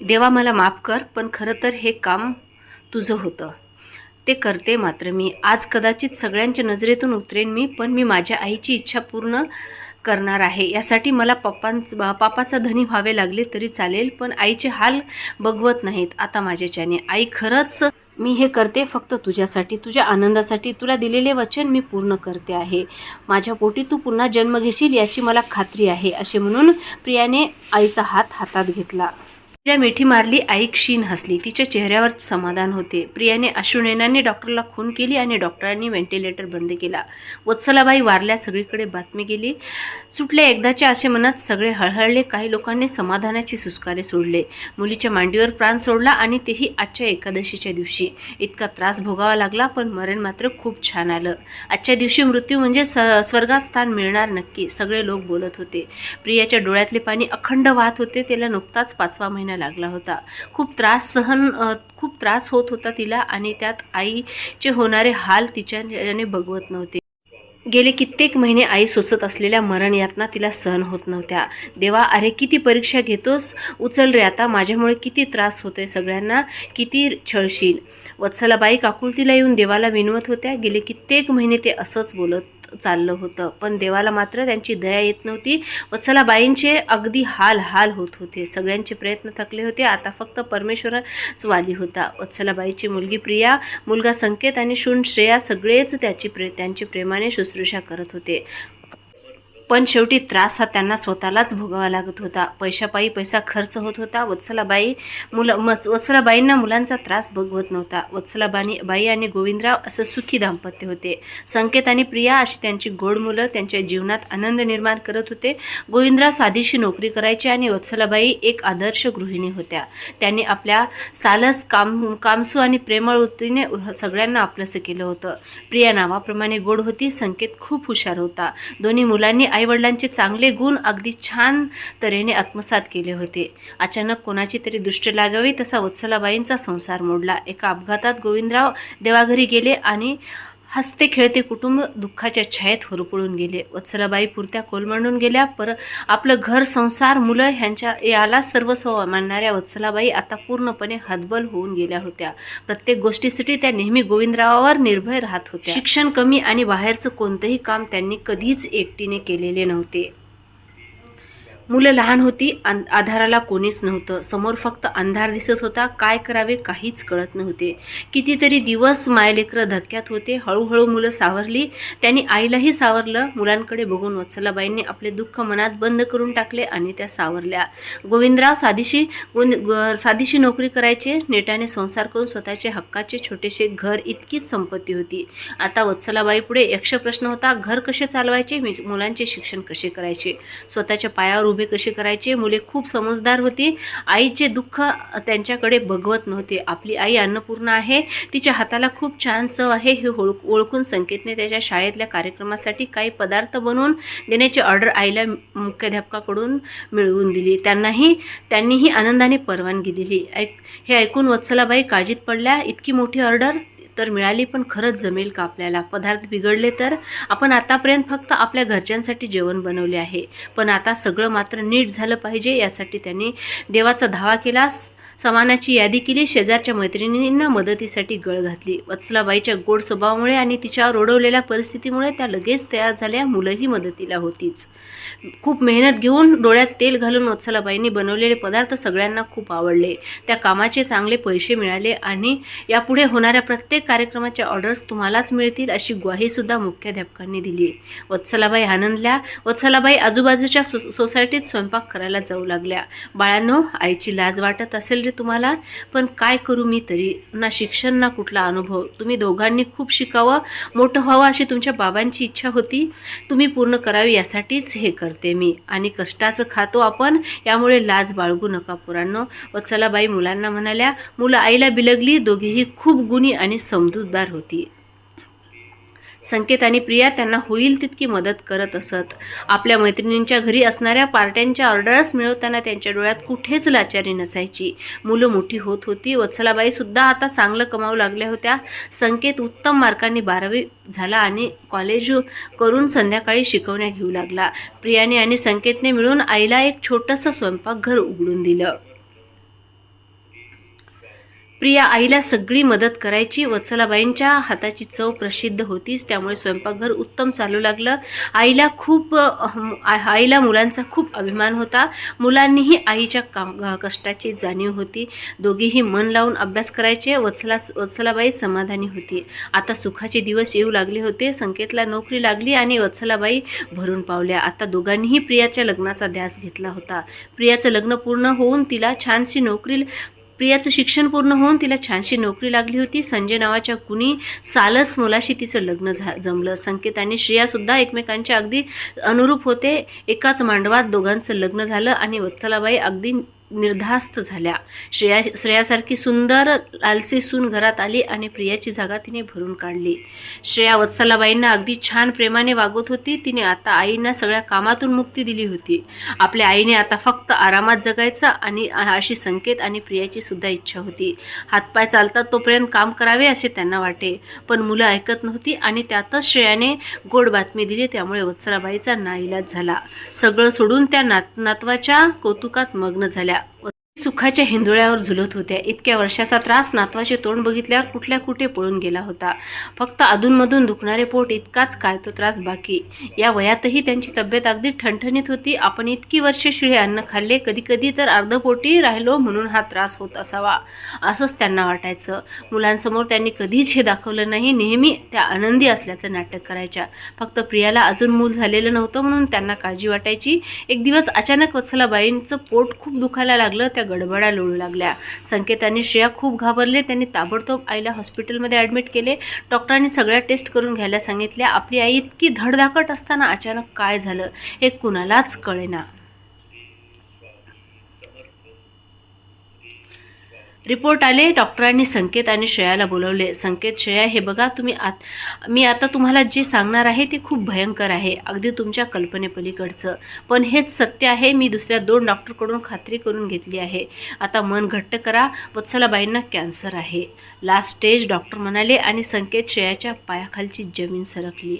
देवा मला माफ कर पण खरं तर हे काम तुझं होतं. ते करते मात्र मी. आज कदाचित सगळ्यांच्या नजरेतून उतरेन मी पण मी माझ्या आईची इच्छा पूर्ण करणार आहे. यासाठी मला पप्पां पापाचा धनी व्हावे लागले तरी चालेल पण आईचे हाल बघवत नाहीत. आता माझ्याच्याने. आई खरंच मी हे करते फक्त तुझ्यासाठी तुझ्या आनंदासाठी. तुला दिलेले वचन मी पूर्ण करते आहे. माझ्या पोटी तू पुन्हा जन्म घेशील याची मला खात्री आहे असे म्हणून प्रियाने आईचा हात हातात घेतला. ज्या मिठी मारली आई क्षीण हसली. तिच्या चेहऱ्यावर समाधान होते. प्रियाने अश्रुनयनाने डॉक्टरला खून केली आणि डॉक्टरांनी व्हेंटिलेटर बंद केला. वत्सलाबाई वारल्या सगळीकडे बातमी गेली. सुटल्या एकदाच्या असे मनात सगळे हळहळले. काही लोकांनी समाधानाचे सुस्कारे सोडले. मुलीच्या मांडीवर प्राण सोडला आणि तेही आजच्या एकादशीच्या दिवशी. इतका त्रास भोगावा लागला पण मरण मात्र खूप छान आलं. आजच्या दिवशी मृत्यू म्हणजे स स्वर्गात स्थान मिळणार नक्की सगळे लोक बोलत होते. प्रियाच्या डोळ्यातले पाणी अखंड वाहत होते त्याला नुकताच पाचवा महिना लागला होता. खूप त्रास सहन खूप त्रास होत होता तिला आणि त्यात आईचे होणारे हाल तिच्याने बघवत नव्हते. गेले कित्येक महिने आई सोसत असलेल्या मरण यातना तिला सहन होत नव्हत्या. देवा अरे किती परीक्षा घेतोस? उचल रे आता माझ्यामुळे किती त्रास होतोय सगळ्यांना किती छळशील. वत्सलाबाई काकुळतीला येऊन देवाला विनवत होत्या. गेले कित्येक महिने ते असंच बोलत चाललं होतं. पण देवाला मात्र त्यांची दया येत नव्हती वत्सलाबाईंचे अगदी हाल हाल होत होते. सगळ्यांचे प्रयत्न थकले होते. आता फक्त परमेश्वरच वाली होता. वत्सलाबाईची मुलगी प्रिया मुलगा संकेत आणि शून श्रेया सगळेच त्याची प्रे त्यांची प्रेमाने शुश्रूषा करत होते. पण शेवटी त्रास हा त्यांना स्वतःलाच भोगावा लागत होता. पैशापायी पैसा खर्च होत होता. वत्सलाबाई मुलं मच वत्सलाबाईंना मुलांचा त्रास भोगवत नव्हता. वत्सलाबाई बाई आणि गोविंदराव असं सुखी दाम्पत्य होते. संकेत आणि प्रिया अशी त्यांची गोड मुलं त्यांच्या जीवनात आनंद निर्माण करत होते. गोविंदराव साधीशी नोकरी करायचे आणि वत्सलाबाई एक आदर्श गृहिणी होत्या. त्यांनी आपल्या सालस काम कामसू आणि प्रेमळ वृत्तीने सगळ्यांना आपलंसं केलं होतं. प्रिया नावाप्रमाणे गोड होती. संकेत खूप हुशार होता. दोन्ही मुलांनी आईवडिलांचे चांगले गुण अगदी छान तऱ्हेने आत्मसात केले होते. अचानक कोणाची तरी दृष्ट लागावी तसा वत्सलाबाईंचा संसार मोडला. एका अपघातात गोविंदराव देवाघरी गेले आणि हसते खेळते कुटुंब दुःखाच्या छायेत होरपळून गेले. वत्सलाबाई पुरत्या कोलमंडून गेल्या. पर आपलं घर संसार मुलं ह्यांच्या याला सर्वस्व मानणाऱ्या वत्सलाबाई आता पूर्णपणे हतबल होऊन गेल्या होत्या. प्रत्येक गोष्टीसाठी त्या नेहमी गोविंदरावावर निर्भय राहत होत्या. शिक्षण कमी आणि बाहेरचं कोणतंही काम त्यांनी कधीच एकटीने केलेले नव्हते. मुलं लहान होती अं आधाराला कोणीच नव्हतं. समोर फक्त अंधार दिसत होता काय करावे काहीच कळत नव्हते. कितीतरी दिवस मायलेकरं धक्क्यात होते हळूहळू मुलं सावरली. त्यांनी आईलाही सावरलं मुलांकडे बघून वत्सलाबाईंनी आपले दुःख मनात बंद करून टाकले आणि त्या सावरल्या. गोविंदराव साधीशी गोविंद साधीशी नोकरी करायचे नेटाने संसार करून स्वतःचे हक्काचे छोटेसे घर इतकीच संपत्ती होती. आता वत्सलाबाई पुढे यक्ष प्रश्न होता घर कसे चालवायचे? मुलांचे शिक्षण कसे करायचे? स्वतःच्या पायावर उभे कसे करायचे? मुले खूप समजदार होती. आईचे दुःख त्यांच्याकडे बघवत नव्हते. आपली आई अन्नपूर्णा आहे. तिच्या हाताला खूप छान चव आहे हे ओळख ओळखून संकेतने त्याच्या शाळेतल्या कार्यक्रमासाठी काही पदार्थ बनवून देण्याची ऑर्डर आईला मुख्याध्यापकाकडून मिळवून दिली. त्यांनाही त्यांनीही आनंदाने परवानगी दिली. ऐक हे ऐकून वत्सलाबाई काळजीत पडल्या. इतकी मोठी ऑर्डर? तर मिळाली पण खरंच जमेल का आपल्याला? पदार्थ बिघडले तर? आपण आतापर्यंत फक्त आपल्या घरच्यांसाठी जेवण बनवले आहे. पण आता सगळं मात्र नीट झालं पाहिजे यासाठी त्यांनी देवाचा धावा केलास? समानाची यादी केली शेजारच्या मैत्रिणींना मदतीसाठी गळ घातली. वत्सलाबाईच्या गोड स्वभावामुळे आणि तिच्यावर रोडवलेल्या परिस्थितीमुळे त्या लगेच तयार झाल्या मुलंही मदतीला होतीच. खूप मेहनत घेऊन डोळ्यात तेल घालून वत्सलाबाईंनी बनवलेले पदार्थ सगळ्यांना खूप आवडले. त्या कामाचे चांगले पैसे मिळाले आणि यापुढे होणाऱ्या प्रत्येक कार्यक्रमाच्या ऑर्डर्स तुम्हालाच मिळतील अशी ग्वाहीसुद्धा मुख्याध्यापकांनी दिली. वत्सलाबाई आनंदल्या. वत्सलाबाई आजूबाजूच्या सो सोसायटीत स्वयंपाक करायला जाऊ लागल्या. बाळांनो आईची लाज वाटत असेल पाहिजे तुम्हाला पण काय करू मी तरी? ना शिक्षण ना कुठला अनुभव. तुम्ही दोघांनी खूप शिकावं. मोठं व्हावं अशी तुमच्या बाबांची इच्छा होती. तुम्ही पूर्ण करावी यासाठीच हे करते मी. आणि कष्टाचं खातो आपण. यामुळे लाज बाळगू नका पुरांनो. वत्सलाबाई मुलांना म्हणाल्या मुलं आईला बिलगली दोघेही खूप गुणी आणि समजूतदार होती. संकेत आणि प्रिया त्यांना होईल तितकी मदत करत असत. आपल्या मैत्रिणींच्या घरी असणाऱ्या पार्ट्यांच्या ऑर्डर्स मिळवताना त्यांच्या डोळ्यात कुठेच लाचारी नसायची. मुलं मोठी होत होती. वत्सलाबाई सुद्धा आता चांगलं कमावू लागल्या होत्या. संकेत उत्तम मार्कांनी बारावी झाला आणि कॉलेज करून संध्याकाळी शिकवण्या घेऊ लागला. प्रियाने आणि संकेतने मिळून आईला एक छोटंसं स्वयंपाकघर उघडून दिलं. प्रिया आईला सगळी मदत करायची. वत्सलाबाईंच्या हाताची चव प्रसिद्ध होतीच. त्यामुळे स्वयंपाकघर उत्तम चालू लागलं. आईला खूप आईला मुलांचा खूप अभिमान होता. मुलांनीही आईच्या काम कष्टाची जाणीव होती. दोघेही मन लावून अभ्यास करायचे. वत्सला वत्सलाबाई समाधानी होती. आता सुखाचे दिवस येऊ लागले होते. संकेतला नोकरी लागली आणि वत्सलाबाई भरून पावल्या. आता दोघांनीही प्रियाच्या लग्नाचा ध्यास घेतला होता. प्रियाचं लग्न पूर्ण होऊन तिला छानशी नोकरी प्रियाचं शिक्षण पूर्ण होऊन तिला छानशी नोकरी लागली होती. संजय नावाच्या कुणी सालस मुलाशी तिचं लग्न झा जमलं. संकेत आणि श्रेयासुद्धा एकमेकांच्या अगदी अनुरूप होते. एकाच मांडवात दोघांचं लग्न झालं आणि वत्सलाबाई अगदी निर्धास्त झाल्या. श्रेया श्रेयासारखी सुंदर लालसी सून घरात आली आणि प्रियाची जागा तिने भरून काढली. श्रेया वत्सलाबाईंना अगदी छान प्रेमाने वागत होती. तिने आता आईंना सगळ्या कामातून मुक्ती दिली होती. आपल्या आईने आता फक्त आरामात जगायचं आणि अशी संकेत आणि प्रियाची सुद्धा इच्छा होती. हातपाय चालतात तोपर्यंत काम करावे असे त्यांना वाटे. पण मुलं ऐकत नव्हती आणि त्यातच श्रेयाने गोड बातमी दिली. त्यामुळे वत्सलाबाईचा नाईलाज झाला. सगळं सोडून त्या नात नातवाच्या कौतुकात मग्न झाल्या. yeah. सुखाच्या हिंदुळ्यावर झुलत होत्या. इतक्या वर्षाचा त्रास नातवाचे तोंड बघितल्यावर कुठल्या कुठे पळून गेला होता. फक्त अधूनमधून दुखणारे पोट इतकाच काय तो त्रास बाकी. या वयातही त्यांची तब्येत अगदी ठणठणीत होती. आपण इतकी वर्षे शिळे अन्न खाल्ले कधी कधी तर अर्धपोटी राहिलो म्हणून हा त्रास होत असावा. असंच त्यांना वाटायचं. मुलांसमोर त्यांनी कधीच हे दाखवलं नाही. नेहमी त्या आनंदी असल्याचं नाटक करायच्या. फक्त प्रियाला अजून मूल झालेलं नव्हतं म्हणून त्यांना काळजी वाटायची. एक दिवस अचानक वत्सलाबाईंचं पोट खूप दुखायला लागलं. त्या गडबडा लोळू लागल्या. संकेत आणि श्रेया खूप घाबरले. त्यांनी ताबडतोब आईला हॉस्पिटलमध्ये ॲडमिट केले. डॉक्टरांनी सगळ्या टेस्ट करून घ्यायला सांगितल्या. आपली आई इतकी धडधाकट असताना अचानक काय झालं हे कुणालाच कळेना. रिपोर्ट आले डॉक्टरांनी संकेत आणि श्रेयाला बोलवले. संकेत श्रेया हे बघा तुम्ही आत मी आता तुम्हाला जे सांगणार आहे ते खूप भयंकर आहे. अगदी तुमच्या कल्पनेपलीकडचं. पण हेच सत्य आहे मी दुसऱ्या दोन डॉक्टरकडून खात्री करून घेतली आहे. आता मन घट्ट करा वत्सलाबाईंना कॅन्सर आहे. लास्ट स्टेज डॉक्टर म्हणाले आणि संकेत श्रेयाच्या पायाखालची जमीन सरकली.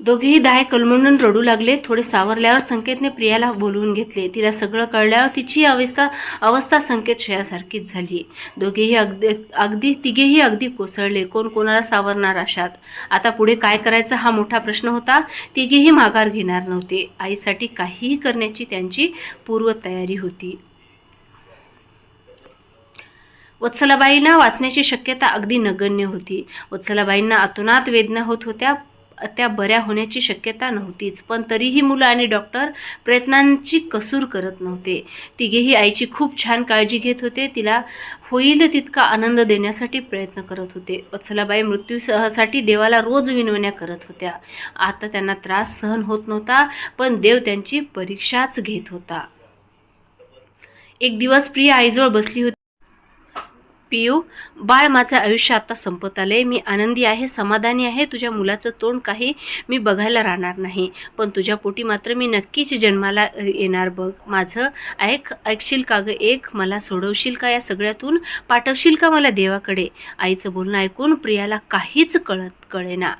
दोघेही दाय कलमंडून रडू लागले. थोडे सावरल्यावर संकेतने प्रियाला बोलवून घेतले. तिला सगळं कळल्यावर तिची अवस्था अवस्था संकेत शयासारखीच झाली. दोघेही अगदी अगदी तिघेही अगदी कोसळले. कोण कोणाला सावरणार अशात आता पुढे काय करायचा हा मोठा प्रश्न होता. तिघेही माघार घेणार नव्हते. आईसाठी काहीही करण्याची त्यांची पूर्वतयारी होती. वत्सलाबाईंना वाचण्याची शक्यता अगदी नगण्य होती. वत्सलाबाईंना अतोनात वेदना होत होत्या. त्या बऱ्या होण्याची शक्यता नव्हतीच. पण तरीही मुलं आणि डॉक्टर प्रयत्नांची कसूर करत नव्हते. तिघेही आईची खूप छान काळजी घेत होते. तिला होईल तितका आनंद देण्यासाठी प्रयत्न करत होते. वत्सलाबाई मृत्यूसाठी देवाला रोज विनवण्या करत होत्या. आता त्यांना त्रास सहन होत नव्हता पण देव त्यांची परीक्षाच घेत होता. एक दिवस प्रिया आईजवळ बसली होती. पियू बाळ माझं आयुष्य आता संपत आले मी आनंदी आहे समाधानी आहे. तुझ्या मुलाचं तोंड काही मी बघायला राहणार नाही. पण तुझ्या पोटी मात्र मी नक्कीच जन्माला येणार बघ. माझं ऐक ऐकशील का गं एक? मला सोडवशील का या सगळ्यातून? पाठवशील का मला देवाकडे? आईचं बोलणं ऐकून प्रियाला काहीच कळत कळेना.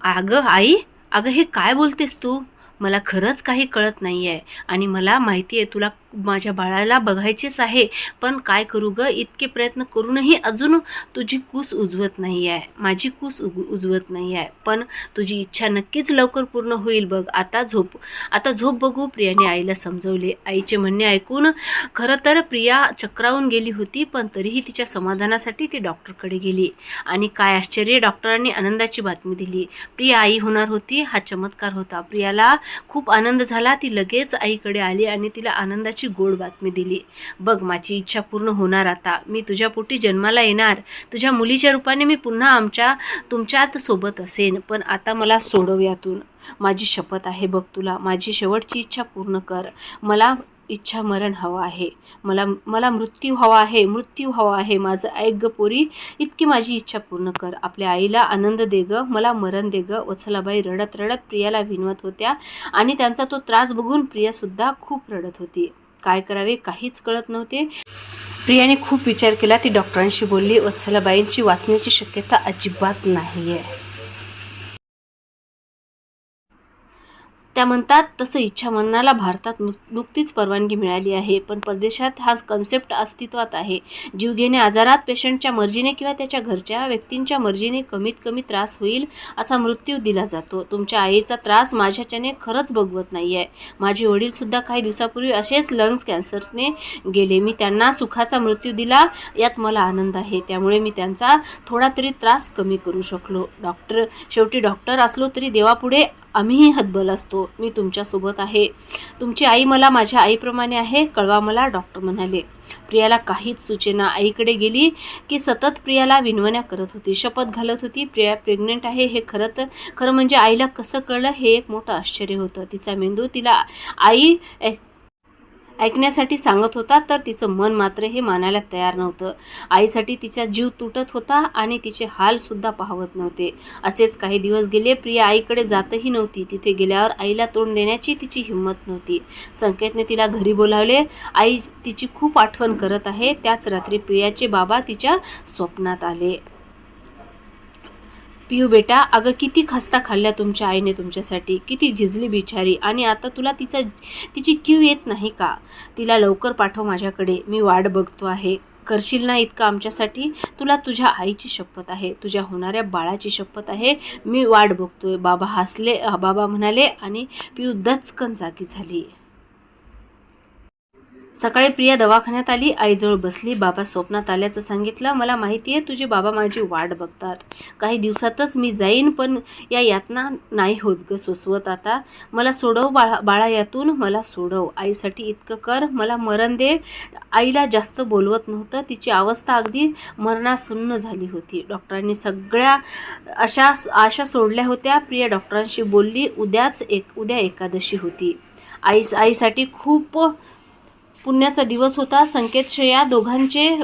अगं आई अगं हे काय बोलतेस तू? मला खरंच काही कळत नाही आहे आणि मला माहिती आहे तुला माझ्या बाळाला बघायचेच आहे. पण काय करू ग? इतके प्रयत्न करूनही अजून तुझी कूस उजवत नाही आहे माझी कूस उग उजवत नाही आहे पण तुझी इच्छा नक्कीच लवकर पूर्ण होईल बघ. आता झोप आता झोप बघू. प्रियाने आईला समजवले. आईचे म्हणणे ऐकून खरं तर प्रिया चक्रावून गेली होती पण तरीही तिच्या समाधानासाठी ती डॉक्टरकडे गेली आणि काय आश्चर्य डॉक्टरांनी आनंदाची बातमी दिली. प्रिया आई होणार होती हा चमत्कार होता. प्रियाला खूप आनंद झाला. ती लगेच आईकडे आली आणि तिला आनंदाची गोड बातमी दिली. बघ माझी इच्छा पूर्ण होणार आता. मी तुझ्या पोटी जन्माला येणार. तुझ्या मुलीच्या रूपाने मी पुन्हा आमच्या तुमच्यात सोबत असेन. पण आता मला सोडव यातून. माझी शपथ आहे बघ तुला. माझी शेवटची इच्छा पूर्ण कर. मला इच्छा मरण हवं आहे. मला मला मृत्यू हवा आहे. मृत्यू हवा आहे. माझं ऐक पोरी. इतकी माझी इच्छा पूर्ण कर. आपल्या आईला आनंद दे ग. मला मरण दे ग. वत्सलाबाई रडत रडत प्रियाला विनवत होत्या आणि त्यांचा तो त्रास बघून प्रियासुद्धा खूप रडत होती. काय करावे काहीच कळत नव्हते. प्रियाने खूप विचार केला ती डॉक्टरांशी बोलली वत्सलाबाईंची वाचण्याची शक्यता अजिबात नाही आहे त्या म्हणतात तसं इच्छा मरणाला भारतात नुक नुकतीच परवानगी मिळाली आहे. पण परदेशात हा कन्सेप्ट अस्तित्वात आहे. जीवघेणे आजारात पेशंटच्या मर्जीने किंवा त्याच्या घरच्या व्यक्तींच्या मर्जीने कमीत कमी त्रास होईल असा मृत्यू दिला जातो. तुमच्या आईचा त्रास माझ्याच्याने खरंच बघवत नाही आहे माझे वडीलसुद्धा काही दिवसापूर्वी असेच लंग्स कॅन्सरने गेले. मी त्यांना सुखाचा मृत्यू दिला यात मला आनंद आहे. त्यामुळे मी त्यांचा थोडा तरी त्रास कमी करू शकलो. डॉक्टर शेवटी डॉक्टर असलो तरी देवापुढे आम्हीही हतबल असतो. मी तुमच्यासोबत आहे. तुमची आई मला माझ्या आईप्रमाणे आहे कळवा मला डॉक्टर म्हणाले. प्रियाला काहीच सूचना. आईकडे गेली की सतत प्रियाला विनवण्या करत होती. शपथ घालत होती प्रिया प्रेग्नेंट आहे हे खरं तर खरं म्हणजे आईला कसं कळलं हे एक मोठं आश्चर्य होतं. तिचा मेंदू तिला आई ऐकण्यासाठी सांगत होता तर तिचं मन मात्र हे मानायला तयार नव्हतं. आईसाठी तिचा जीव तुटत होता आणि तिचे हालसुद्धा पाहवत नव्हते. असेच काही दिवस गेले प्रिया आईकडे जातही नव्हती. तिथे गेल्यावर आईला तोंड देण्याची तिची हिंमत नव्हती. संकेतने तिला घरी बोलावले आई तिची खूप आठवण करत आहे. त्याच रात्री प्रियाचे बाबा तिच्या स्वप्नात आले. पियू बेटा अगं किती खस्ता खाल्ल्या तुमच्या आईने तुमच्यासाठी. किती झिजली बिचारी. आणि आता तुला तिचा तिची क्यू येत नाही का? तिला लवकर पाठव माझ्याकडे. मी वाट बघतो आहे. करशील ना इतकं आमच्यासाठी? तुला तुझ्या आईची शपथ आहे. तुझ्या होणाऱ्या बाळाची शपथ आहे. मी वाट बघतोय. बाबा हसले बाबा म्हणाले आणि पियू दचकन जागी झाली. सकाळी प्रिया दवाखान्यात आली आईजवळ बसली बाबा स्वप्नात आल्याचं सांगितलं मला माहिती आहे तुझे बाबा माझी वाट बघतात. काही दिवसातच मी जाईन पण या यातना नाही होत ग सोसवत आता. मला सोडव बाळा बाळा यातून मला सोडव. आईसाठी इतकं कर मला मरण दे. आईला जास्त बोलवत नव्हतं तिची अवस्था अगदी मरणासन्न झाली होती. डॉक्टरांनी सगळ्या अशा आशा सोडल्या होत्या. प्रिया डॉक्टरांशी बोलली उद्याच एक उद्या एकादशी होती. आई आईसाठी खूप पुण्याचा दिवस होता. संकेत श्रेया दोघांचे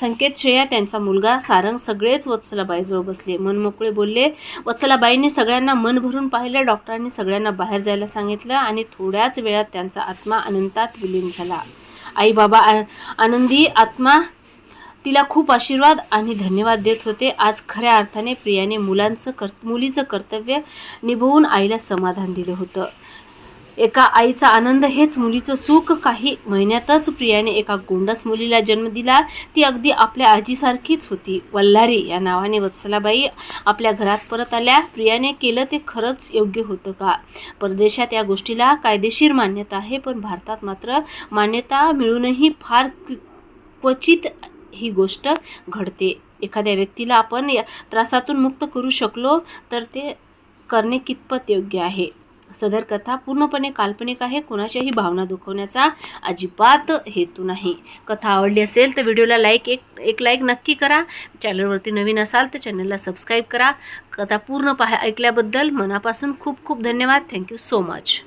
संकेत श्रेया त्यांचा मुलगा सारंग सगळेच वत्सलाबाईजवळ बसले. मनमोकळे बोलले वत्सलाबाईंनी सगळ्यांना मन भरून पाहिलं डॉक्टरांनी सगळ्यांना बाहेर जायला सांगितलं आणि थोड्याच वेळात त्यांचा आत्मा अनंतात विलीन झाला. आई बाबा आ- आनंदी आत्मा तिला खूप आशीर्वाद आणि धन्यवाद देत होते. आज खऱ्या अर्थाने प्रियाने मुलांचं कर मुलीचं कर्तव्य निभवून आईला समाधान दिलं होतं. एका आईचा आनंद हेच मुलीचं सुख. काही महिन्यातच प्रियाने एका गोंडस मुलीला जन्म दिला. ती अगदी आपल्या आजीसारखीच होती. वल्लारी या नावाने वत्सलाबाई आपल्या घरात परत आल्या. प्रियाने केलं ते खरंच योग्य होतं का? परदेशात या गोष्टीला कायदेशीर मान्यता आहे पण भारतात मात्र मान्यता मिळूनही फार क्वचित ही गोष्ट घडते. एखाद्या व्यक्तीला आपण या त्रासातून मुक्त करू शकलो तर ते करणे कितपत योग्य आहे? सदर कथा पूर्णपणे काल्पनिक आहे कोणाच्याही भावना दुखवण्याचा अजिबात हेतू नाही. कथा आवडली असेल तर व्हिडिओला लाईक एक एक लाईक नक्की करा. चॅनलवरती नवीन असाल तर चॅनलला सबस्क्राईब करा. कथा पूर्ण पाहा ऐकल्याबद्दल मनापासून खूप खूप धन्यवाद. Thank you so much